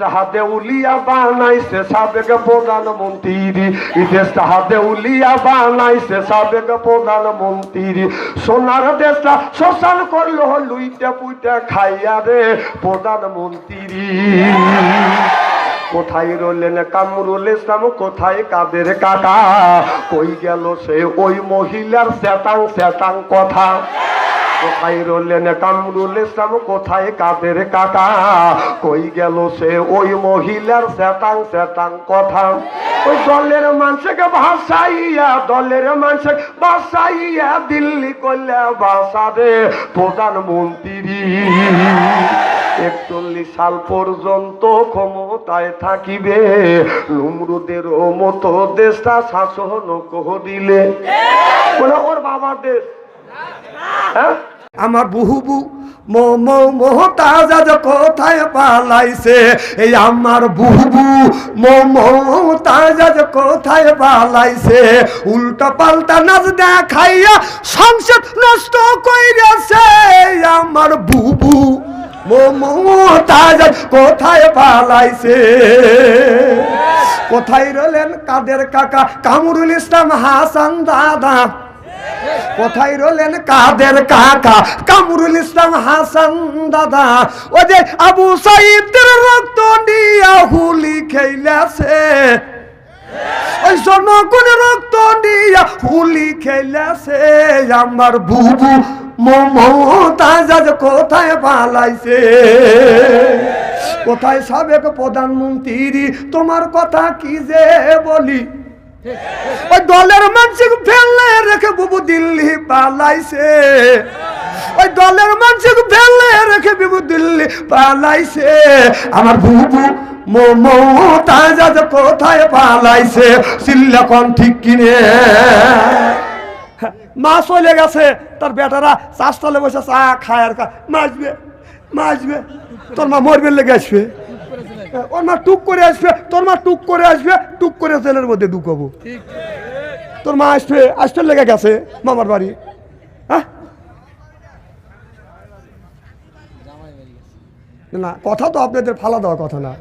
সাহাদে উলিয়া বানাইছে সাবেক প্রধানমন্ত্রী। ইতে সাহাদে উলিয়া বানাইছে সাবেক প্রধানমন্ত্রী। সোনার দেশটা শ্মশান করল, লুইটা পুইটা খাইয়া রে প্রধানমন্ত্রী। কোথায় রইলেন কামরুল ইসলাম? কোথায় কাদের কাকা? কই গেল সে? ওই মহিলার শ্যাতাং শ্যাতাং কথা। কামরুল ইসলাম কোথায় কাদের কাকা? কই গেল সে? ওই মহিলার কথা। ওই দলের মানুষকে ভাসাইয়া দলের ভাসাইয়া দিল্লি প্রধানমন্ত্রী একচল্লিশ সাল পর্যন্ত ক্ষমতায় থাকিবে। নমরুদের মতো দেশটা শাসন করিলে। ওর বাবার দেশ। হ্যাঁ? আমার বুহুবু মোহতাজ কোথায় পালাইছে। এই আমার বুহুবু মোহতাজ কোথায় পালাইছে। উল্টা পাল্টা নাচ দেখাইয়া সংসদ নষ্ট কইরাছে। আমার বুবু মো মোহতাজ আজ কোথায় পালাইছে। কোথায় রলেন কাদের কাকা? কামরুল ইসলাম হাসান দাদা। কোথায় রলেন কাদের কাকা? কামরুল ইসলাম হাসান দাদা, ও যে আবু সাইদের রক্ত নিয়া হুলি খেলাছে। ওই জনগণ রক্ত নিয়া হুলি খেলাছে। আমার বুবু কোথায় পালাইছে? কোথায় সাবেক প্রধানমন্ত্রী? তোমার কথা কি যে বলি? ওই দলের মানুষ ফেললে রেখে বুবু দিল্লি পালাইছে। ওই দলের মানুষ ফেললে রেখে বুবু দিল্লি পালাইছে। আমার বুবু মমতাজ কোথায় পালাইছে? সিল্লাকন ঠিক কিনে। মা চলে গেছে, তার বেটারা চাষতলে বসে চা খায় আর মাছবে মাসবে তোর মা মরবে লেগে আসবে। ওর মা টুক করে আসবে তোর মা টুক করে আসবে টুক করে জেলের মধ্যে ঢুকাবো। তোর মা আসবে আসতে লেগে গেছে মামার বাড়ি। হ্যাঁ? না কথা তো আপনাদের ফালা দেওয়া কথা না।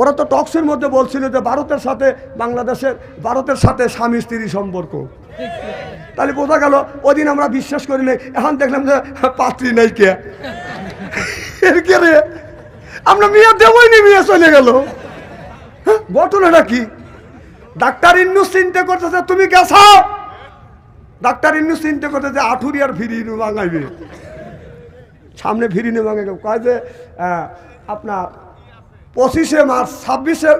ওরা তো টক্সের মধ্যে বলছিল যে ভারতের সাথে বাংলাদেশের ভারতের সাথে স্বামী স্ত্রী সম্পর্ক। তাহলে বোঝা গেল ওদিন আমরা বিশ্বাস করি নাই এখন দেখলাম যে পাত্রী নাই কে। এর কে রে? আমরা মেয়ে দেবই নি মেয়ে চলে গেল। হ্যাঁ, ঘটনাটা কি? ডাক্তার ইন্নু চিন্তা করতেছে তুমি গেছ? ডাক্তার ইন্নু চিন্তা করতেছে আঠুরি আর ফিরি বাঙাইবে সামনে ফিরি নে ভাঙে কয় যে আপনার পঁচিশে মার্চ ছাব্বিশে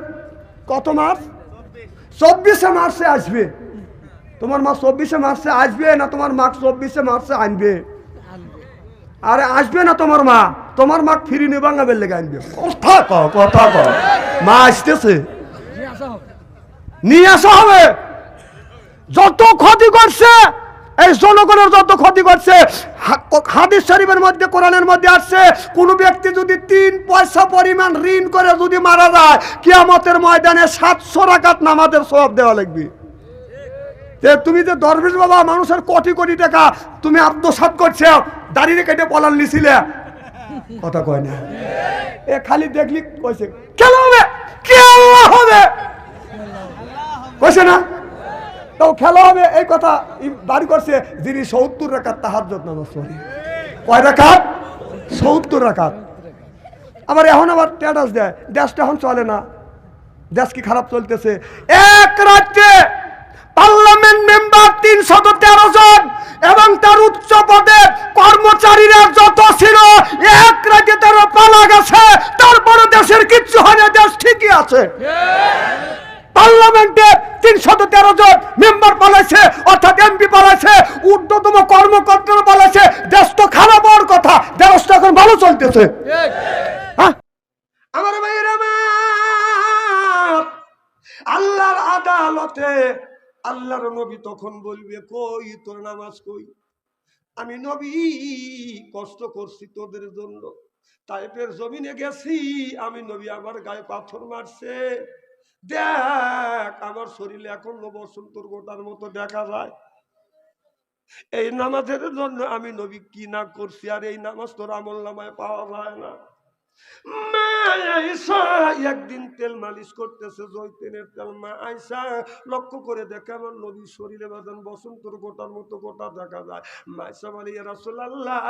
কত মার্চ? চব্বিশে মার্চে আসবে। তোমার মা চব্বিশে মার্চে আসবে না তোমার মা চব্বিশে মার্চে আনবে? আরে আসবে না তোমার মা। তোমার মা ফিরি নে বাঙাবের লেগে আনবে। কথা ক কথা ক মা আসতেছে। নিয়ে আসা হবে। যত ক্ষতি করছে, এই জনগণের যত ক্ষতি করছে হাদিস শরীফের মধ্যে, কোরআনের মধ্যে আসছে, কোন ব্যক্তি যদি তিন পয়সা পরিমাণ ঋণ করে যদি মারা যায়, কিয়ামতের ময়দানে সাতশো রাকাত নামাজের সব দেওয়া লাগবে। তুমি যে দরবেশ বাবা, মানুষের কোটি কোটি টাকা তুমি আত্মসাত করছে দাঁড়িয়ে কেটে পলান নিছিলে। কথা কয় না। এ খালি দেখলি কইছে খেলা হবে? খেলা হবে? কইছে না? তো খেলা হবে, এই কথা বাড়ি করছে যিনি সত্তর রাকাত তাহার নামাজ পড়ে। কয় রাকাত? সত্তর রাকাত। আবার এখন আবার স্ট্যাটাস দেয়, দেশটা এখন চলে না। দেশ কি খারাপ চলতেছে? এক রাজ্যে পার্লামেন্ট মেম্বার তিনশত তেরো জন, এবং তার উচ্চ পদের কর্মচারীরা যত ছিল, এক রাজ্যে তারা পালা গেছে। তারপরে দেশের কিচ্ছু হয় না, দেশ ঠিকই আছে। পার্লামেন্টে তিনশত তেরো জন মেম্বার পালাইছে, অর্থাৎ এমপি পালাইছে, ঊর্ধ্বতম কর্মকর্তারা পালাইছে। দেশ তো খারাপ হওয়ার কথা দেশটা এখন ভালো চলতেছে। হ্যাঁ? আমার ভাইয়ের আল্লাহর আদালতে আল্লাহর নবী তখন বলবে, কই তোর নামাজ কই? আমি নবী, কষ্ট করছি তোদের জন্য। তাইপের জমিনে গেছি, আমি নবী আমার গায়ে পাথর মারছে। দেখ, আমার শরীরে এখন বসন্তর গোটার মতো দেখা যায়। এই নামাজের জন্য আমি নবী কি না করছি? আর এই নামাজ তোর আমল নামায় পাওয়া যায় না। একদিন তেল মালিশ করতেছে, জয়তেনের তেল। মা আয়সা লক্ষ্য করে দেখে আমার নবীর শরীরে বাদান বসন্তর গোটার মতো গোটা দেখা যায়। মাইসা বলে রাসুল্লাহ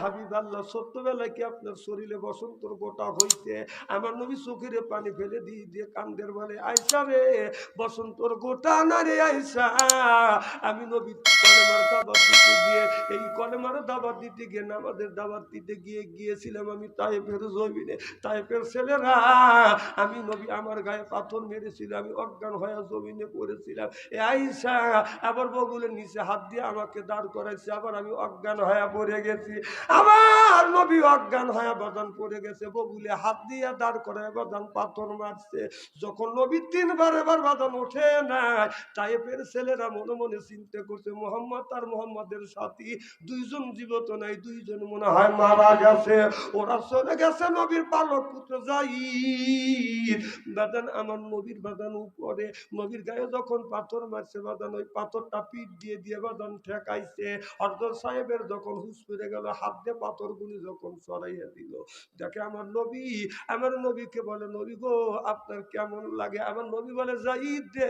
হাবিব আল্লাহ সত্যবেলায় কি আপনার শরীরে বসন্তর গোটা হইছে আমার নবী চোখের পানি ফেলে দিয়ে দিয়ে কান্দের বলে, আইসা রে, বসন্তর গোটা না রে আয়সা আমি নবী কলেমার দাবার দিতে গিয়ে, এই কলেমার দাবার দিতে গিয়ে নামাজের দাবার দিতে গিয়ে গিয়েছিলাম আমি তাইফের জমিনে। তাইফের ছেলেরা, আমি নবী আমার গায়ে পাথর মেরেছিল, আমি অজ্ঞান হয়ে জমিনে পড়েছিলাম। এ আইসা আবার বগুলের নিচে হাত দিয়ে আমাকে দাঁড় করাইছে, আবার আমি অজ্ঞান হয়ে পড়ে গেছি। আবার নবী অজ্ঞান হয়ে বাদান পড়ে গেছে, বগুলে হাত দিয়ে দাঁড় করায় বাদান পাথর মারছে। যখন নবী তিনবার এবার বাদান ওঠে না তাইফের ছেলেরা মনে মনে চিন্তা করছে, মোহাম্মদ আর মোহাম্মদের সাথী। দুইজন জীবত নাই, দুইজন মনে হয় মারা গেছে। ওরা চলে গেছে নবীর পালক পুত্র যাই বাদান, আমার নবীর বাদান উপরে। নবীর গায়ে যখন পাথর মারছে, বাদান ওই পাথরটা পিঠ দিয়ে দিয়ে বাদান ঠেকাইছে। সাহেবের যখন হুস করে গেল, হাত দিয়ে পাথর গুলি যখন সরাইয়া দিল। দেখে আমার নবী, আমার নবীকে বলে, নবী গো, আপনার কেমন লাগে? আমার নবী বলে যাই দে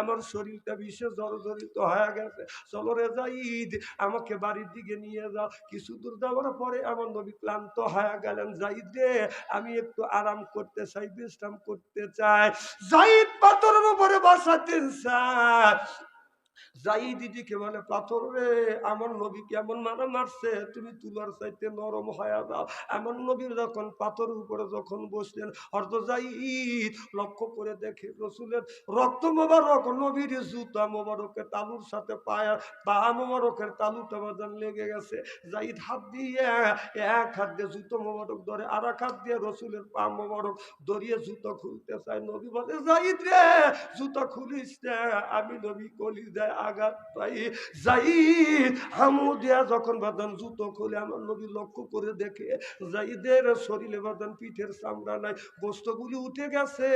আমার শরীরটা বিশেষ জর্জরিত হয়ে গেছে। চলো রে যাইদ আমাকে বাড়ির দিকে নিয়ে যাও। কিছু দূর যাওয়ার পরে আমার নবী ক্লান্ত হয়ে গেলেন যাইদ রে, আমি একটু আরাম করতে চাই, বিশ্রাম করতে চাই। জাইদ পাথরের উপরে বসাতে চায় যাই দিদিকে বলে পাথর রে, আমার নবী কেমন মারা মারছে, তুমি তুলার চাইতে নরম হয়ে দাও আমার নবীর যখন পাথরের উপরে যখন বসলেন অর্ধ যাই লক্ষ্য করে দেখে রসুলের রক্ত মোবারক, নবীর জুতা মোবারকের তালুর সাথে পায়া, পা মোবারকের তালুটা বাজান লেগে গেছে। জাইদ হাত দিয়ে, এক হাত দিয়ে জুতো মোবারক ধরে আর এক হাত দিয়ে রসুলের পা মোবারক ধরিয়ে জুতো খুলতে চায়। নবী বলে জাইদ রে, জুতো খুলিস আমি নবী কলি আঘাত পাই জাইদ হামু দিয়া যখন বাদান জুতো খুলে আমার নবী লক্ষ্য করে দেখে শরীরে বাদান পিঠের চামড়া নাই, গোস্তগুলি উঠে গেছে।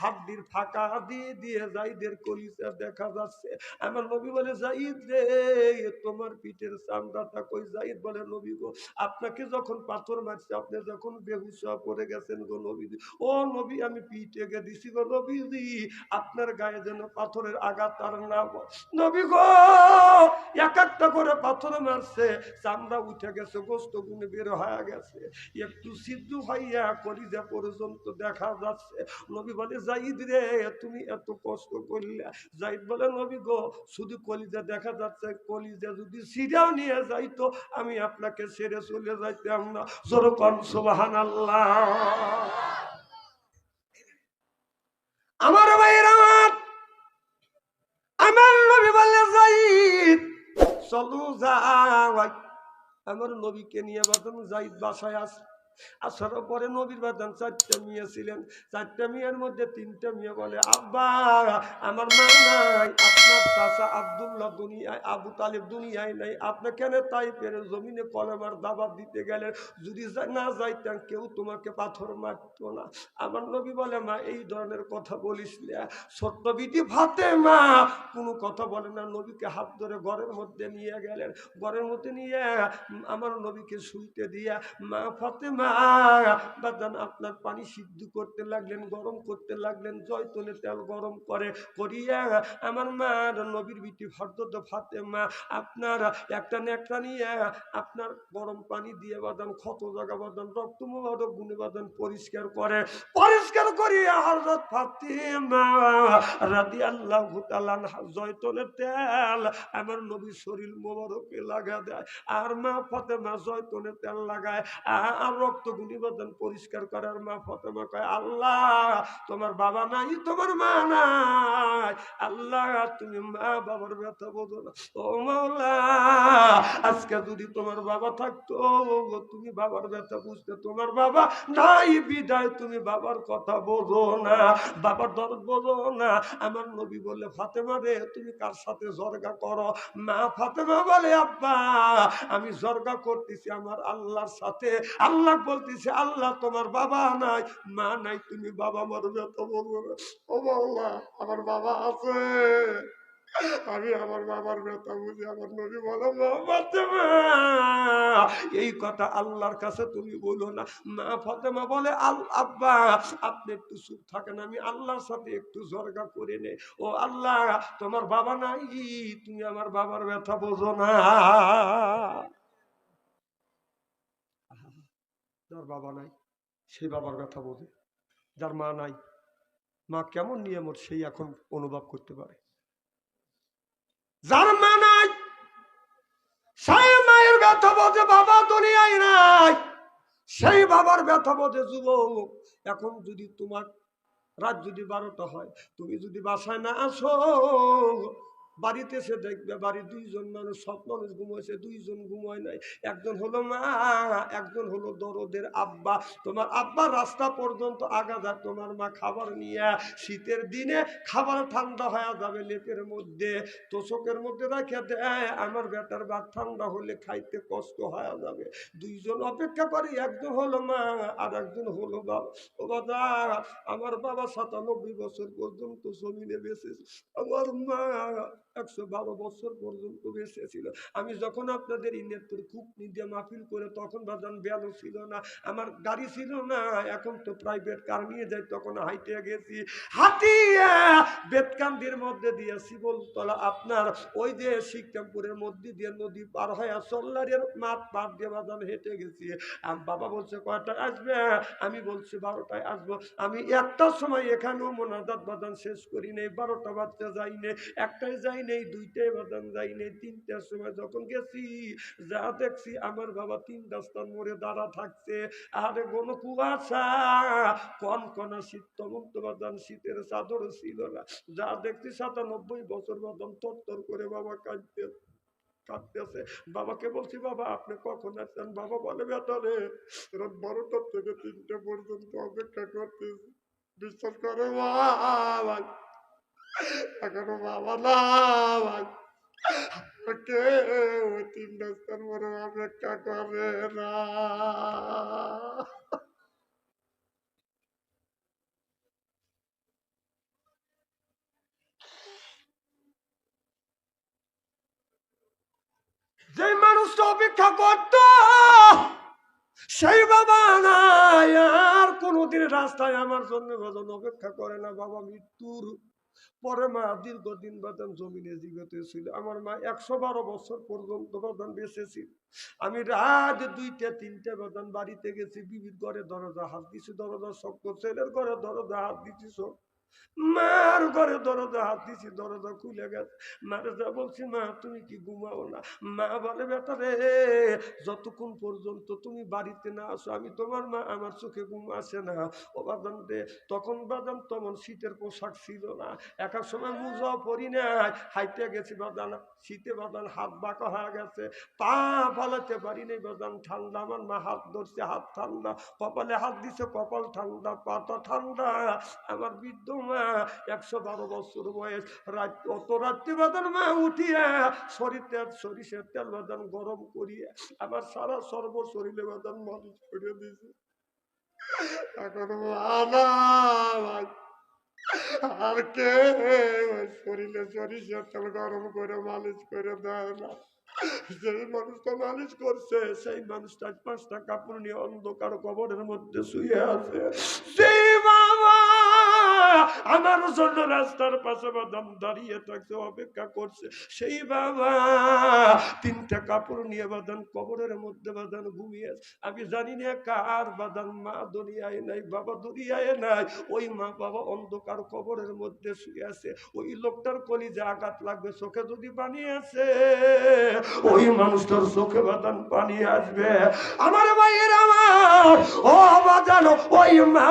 হাড্ডির ফাঁকা দিয়ে দিয়ে দেখা যাচ্ছে। আমার নবী বলে রে তোমার পিঠের চামড়াটা কই? জাইদ বলে, নবী গো, আপনাকে যখন পাথর মারছে, আপনি যখন বেহুসা পড়ে গেছেন গো নবীজি ও নবী, আমি পিঠে গে দিছি গো নবীজি আপনার গায়ে যেন পাথরের আঘাত আর তুমি এত কষ্ট করলে। জাইদ বলে, নবী গো, শুধু কলিজা দেখা যাচ্ছে। কলিজা যদি সিরাও নিয়ে যাইতো, আমি আপনাকে ছেড়ে চলে যাইতাম না। জোর কন সুবাহান আল্লাহ আমার চলো যাই। আমার নবীকে নিয়ে বাসায় আস। আসার পরে নবীর বাদাম চারটা মেয়ে ছিলেন। চারটা মেয়ের মধ্যে তিনটা মেয়ে বলে, আব্বা, আমার মা নাই, আপনার চাষা আবদুল্লাহ দুনিয়ায়, আবু তালেব দুনিয়ায় নাই। আপনি কেন তাই পেরে জমিনে কলমার দাবাত দিতে গেলেন? যদি না যাইতেন কেউ তোমাকে পাথর মারতো না। আমার নবী বলে, মা, এই ধরনের কথা বলিস না। বিটি ফাতে মা কোনো কথা বলে না, নবীকে হাত ধরে ঘরের মধ্যে নিয়ে গেলেন। ঘরের মধ্যে নিয়ে, আমার নবীকে শুইতে দিয়া, মা ফাতে মা বাদান আপনার পানি সিদ্ধ করতে লাগলেন, গরম করতে লাগলেন, জয়তনে তেল গরম করে করিয়া আমার মা নবীর বিটি ফর্দ ফাতে মা আপনার একটা নেকটা নিয়ে আপনার গরম পানি দিয়ে বাদান ক্ষত জায়গা বাদান রক্ত মোবারক গুনে বাদান পরিষ্কার করে, পরিষ্কার করিয়া হজরত ফাতিমা রাদি আল্লাহ জয়তনের তেল আমার নবীর শরীর মোবারকে লাগা দেয়, আর মা ফতেমা জয়তনের তেল লাগায়, আর রক্ত গুণিবদন পরিষ্কার করে আর মা ফতেমা কয় আল্লাহ, তোমার বাবা নাই, তোমার মা নাই। আল্লাহ, তুমি মা বাবার ব্যথা বোঝো না। ও মাওলা, আজকে যদি তোমার বাবা থাকতো তুমি বাবার ব্যথা বুঝতে তোমার বাবা নাই, বিদায় তুমি বাবার কথা বোঝো না, বাবার দরদ বোঝো না। আমার নবী বলে ফাতেমা রে, তুমি কার সাথে জর্গা করো? মা ফাতেমা বলে, আব্বা, আমি জর্গা করতেছি আমার আল্লাহর সাথে। আল্লাহ বলতেছে, আল্লাহ তোমার বাবা নাই, মা নাই, তুমি বাবা তো বলব বাবা আমার বাবা আছে। আমি আমার বাবার ব্যথা বুঝি, আমার নবী বলো এই কথা আল্লাহর কাছে তুমি বলো না। মা ফাতেমা বলে, আল, আব্বা, আপনি একটু চুপ থাকেন, আমি আল্লাহর সাথে একটু জর্গা করে নে ও আল্লাহ, তোমার বাবা নাই, তুমি আমার বাবার ব্যথা বোঝো না। যার বাবা নাই, সেই বাবার ব্যথা বোঝে। যার মা নাই, মা কেমন নিয়মত সেই এখন অনুভব করতে পারে। যার মা নাই মায়ের ব্যথা বোঝে, বাবা দুনিয়ায় নাই। সেই বাবার ব্যথা বোঝে, যুবক, এখন যদি তোমার রাত যদি বারোটা হয়, তুমি যদি বাসায় না আসো বাড়িতে এসে দেখবে বাড়ির দুইজন মানুষ, সব মানুষ ঘুমাইছে, দুইজন ঘুমায় নাই। একজন হলো মা, একজন হলো দরদের আব্বা। তোমার আব্বা রাস্তা পর্যন্ত আগা যায় তোমার মা খাবার নিয়ে শীতের দিনে খাবার ঠান্ডা হয়ে যাবে লেপের মধ্যে। তোষকের মধ্যে রেখে দেয় আমার বেটার ভাত ঠান্ডা হলে খাইতে কষ্ট হয়ে যাবে। দুইজন অপেক্ষা করে, একজন হলো মা আর একজন হলো বাবা, আমার বাবা সাতানব্বই বছর পর্যন্ত জমিনে বেঁচেছে আমার মা একশো বারো বছর পর্যন্ত বেঁচে ছিল আমি যখন আপনাদের ইনেত্তর খুব নিজে মাহফিল করে তখন বাজান ব্যানো ছিল না, আমার গাড়ি ছিল না, এখন তো প্রাইভেট কার নিয়ে যাই, তখন হাইটে গেছি। হাতিয়া বেতকান্দির মধ্যে দিয়ে শিবলতলা আপনার ওই যে শিকরামপুরের মধ্যে দিয়ে নদী পার হয়ে সল্লারের মাঠ পার দিয়ে বাজান হেঁটে গেছি। বাবা বলছে, কয়টায় আসবে? আমি বলছি, বারোটায় আসব। আমি একটার সময় এখানেও মোনাজাত বাদান শেষ করি নেই, বারোটা বাজতে যাই নেই। একটাই যাই নেই, দুইটাই বাদান যাই নেই, তিনটার সময় যখন গেছি, যা দেখছি, আমার বাবা তিন রাস্তার মোড়ে দাঁড়া থাকছে। আরে কোন কুয়াশা কন কনা শীত, তমন্ত বাদান শীতের চাদর ছিল না। যা দেখছি, সাতানব্বই বছর বাদান তত্তর করে বাবা কাঁদতে, কাঁদতেছে। বাবাকে বলছি, বাবা, আপনি কখন আসছেন? বাবা বলে বেটারে রাত বারোটার থেকে তিনটে পর্যন্ত অপেক্ষা করতেছি। বিশ্বাস করে, বাবা এখনও বাবা না অপেক্ষা যে মানুষটা অপেক্ষা করত সেই বাবা নাই, আর কোনোদিন রাস্তায় আমার জন্য ভজন অপেক্ষা করে না, বাবা মৃত্যুর পরে মা দীর্ঘদিন বাদান জমিনে জীবিত ছিল। আমার মা একশো বারো বছর পর্যন্ত বাদান বেঁচে ছিল আমি রাত দুইটা, তিনটা বাদান বাড়িতে গেছি। বিবির ঘরে দরজা হাত দিছি, দরজা শক্ত। ছেলের ঘরে দরজা হাত দিছি শক্ত মার ঘরে দরজা, হাত দিছি, দরজা খুলে গেছে। মারে যা বলছি, মা, তুমি কি ঘুমাও না? মা বলে, বেটা রে, যতক্ষণ পর্যন্ত তুমি বাড়িতে না আসো, আমি তোমার মা, আমার চোখে ঘুম আসে না। ও বাদান রে, তখন বাদান তখন শীতের পোশাক ছিল না। এক এক সময় মুজাও পরি নাই হাইতে গেছি বাদান শীতে বাদান হাত বাঁকা হয়ে গেছে। পা ফালাতে পারি নাই বাদান ঠান্ডা। আমার মা হাত ধরছে, হাত ঠান্ডা। কপালে হাত দিছে, কপাল ঠান্ডা পাতা ঠান্ডা। আমার বৃদ্ধ সরিষের তেল গরম করে তেল গরম করে মালিশ করে দেয় না। যেই মানুষটা মালিশ করছে, সেই মানুষটা পাঁচটা কাপড় নিয়ে অন্ধকার কবরের মধ্যে শুয়ে আছে। সেই আমার জন্য রাস্তার পাশে বাদাম দাঁড়িয়ে থাকছে অপেক্ষা করছে। সেই বাবা, তিনটা কাপড় নিয়ে বাদান কবরের মধ্যে বাদান ঘুমিয়ে আমি জানি না কার বাদান মা দুনিয়ায় নাই, বাবা দুনিয়ায় নাই। ওই মা বাবা অন্ধকার কবরের মধ্যে শুয়ে আছে। ওই লোকটার কলিজে আঘাত লাগবে, চোখে যদি পানি আছে, ওই মানুষটার চোখে বাদান পানি আসবে। আমার ভাইয়ের ও বাজানো ওই মা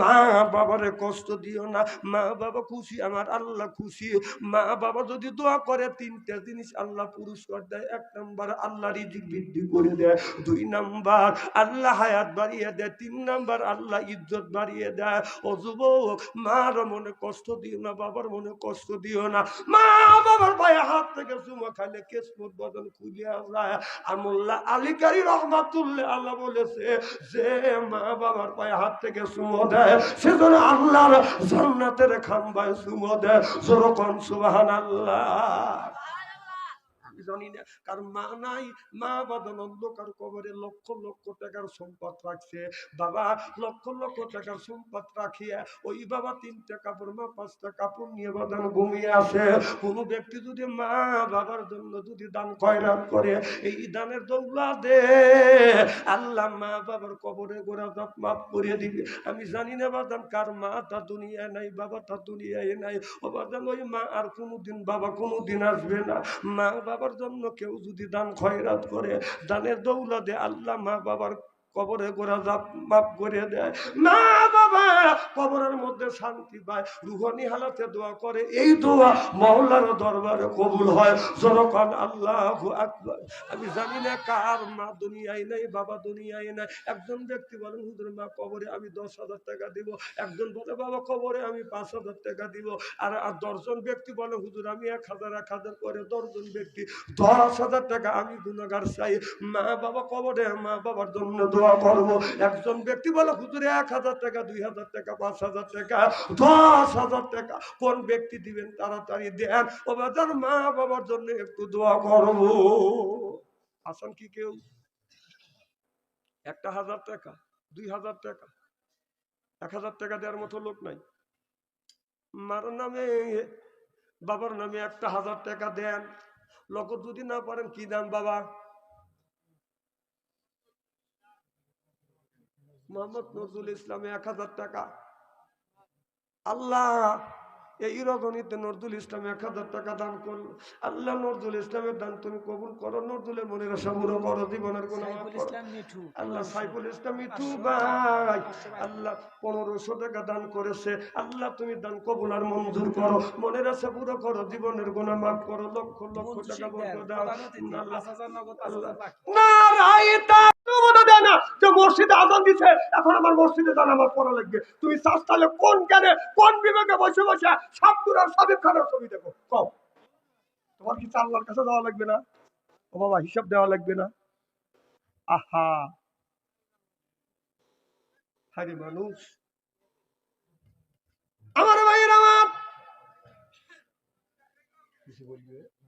মা বাবারে কষ্ট দিও না, মা বাবা খুশি, আমার আল্লাহ খুশি। মা বাবা যদি দোয়া করে, তিনটা জিনিস আল্লাহ পুরস্কার দেয়। এক নাম্বার, আল্লাহ রিজিক বৃদ্ধি করে দেয়। দুই নাম্বার, আল্লাহ হায়াত বাড়িয়ে দেয়। তিন নাম্বার, আল্লাহ ইজ্জত বাড়িয়ে দেয়। ও যুবক, মার মনে কষ্ট দিও না, বাবার মনে কষ্ট দিও না। মা বাবার পায়ে হাত থেকে চুমা খাইলে কেসমত বদন খুলিয়া যায় আর মোল্লা আলী কারি রহমাতুল্লাহ আল্লাহ বলেছে, যে মা বাবা আমার পায়ে হাত থেকে সুমো দেয়, সেজন্য আল্লাহর জান্নাতের খাম্বায় সুমো দেয়। সুরকম সুবাহান আল্লাহ জানি না। কার মা নাই, মা বাদন অন্ধকার কবরে লক্ষ লক্ষ টাকার সম্পদ রাখছে। বাবা, লক্ষ লক্ষ টাকার সম্পদ রাখিয়া ওই বাবা তিনটা কাপড় মা পাঁচটা কাপড় নিয়ে বাদান ঘুমিয়ে আসে কোন ব্যক্তি যদি মা বাবার জন্য যদি দান খয়রাত করে, এই দানের দৌলা দে। আল্লাহ মা বাবার কবরে গোড়া দাঁত মাফ করে দিবে। আমি জানি না বাদান কার মা তা দুনিয়ায় নাই বাবা তা দুনিয়ায় নাই। ও বাদান ওই মা আর কোনোদিন, বাবা কোনোদিন আসবে না। মা বাবার জন্য কেউ যদি দান খয়রাত করে, দানের দৌলতে আল্লাহ মা বাবার কবরে জাপ মাপ করে দেয়। মা কবরের মধ্যে শান্তি পায় রুহানি হালাতে দোয়া করে। এই দোয়া মহল্লার দরবারে কবুল হয়। জনকন আল্লাহ আকবার। আমি জানি না কার মা দুনিয়ায় নাই, বাবা দুনিয়ায় নাই। একজন ব্যক্তি বলেন, হুজুর, মা কবরে আমি দশ হাজার টাকা দিব। একজন বলে, বাবা, কবরে আমি পাঁচ হাজার টাকা দিব। আর আর দশজন ব্যক্তি বলে, হুজুর, আমি এক হাজার এক হাজার করে দশজন ব্যক্তি দশ হাজার টাকা আমি গুণাগার চাই। মা বাবা কবরে, মা বাবার জন্য দোয়া করব। একজন ব্যক্তি বলে, হুজুরে, এক হাজার টাকা দুই হাজার টাকা, পাঁচ হাজার টাকা, দশ হাজার টাকা। কোন ব্যক্তি দিবেন তাড়াতাড়ি দেন। ও বাজার, মা বাবার জন্য একটু দোয়া করব আসান কি কেউ? একটা হাজার টাকা, দুই হাজার টাকা, এক হাজার টাকা দেওয়ার মতো লোক নাই। মার নামে, বাবার নামে একটা হাজার টাকা দেন। লোক যদি না পারেন কি দাম বাবা? মোহাম্মদ নজরুল ইসলামে এক হাজার টাকা। আল্লাহ এই রজনীতে নজরুল ইসলাম এক হাজার টাকা দান করল আল্লাহ নজরুল ইসলামের দান তুমি কবুল করো। নজরুলের মনের আশা পুরো করো। জীবনের কোনো আল্লাহ সাইফুল ইসলাম মিঠু ভাই। আল্লাহ পনেরোশো টাকা দান করেছে। আল্লাহ তুমি দান কবুল আর মঞ্জুর করো। মনের আশা পুরো করো। জীবনের গোনা মাফ করো। লক্ষ লক্ষ টাকা বন্ধ দাও। আল্লাহ। আল্লাহ নারায়তা দেয় না যে মসজিদে আজান দিছে। এখন আমার মসজিদে দান আমার পড়া লাগবে। তুমি চাষ তাহলে কোন জ্ঞানে কোন বিবেকে বসে বসে সাবদুর আর সাবিব খানের ছবি দেখো? কম তোমার কি আল্লাহর কাছে দেওয়া লাগবে না? ও বাবা, হিসাব দেওয়া লাগবে না? আহা। হারি মানুষ। আমার ভাইয়ের আমার। কিছু বলবে?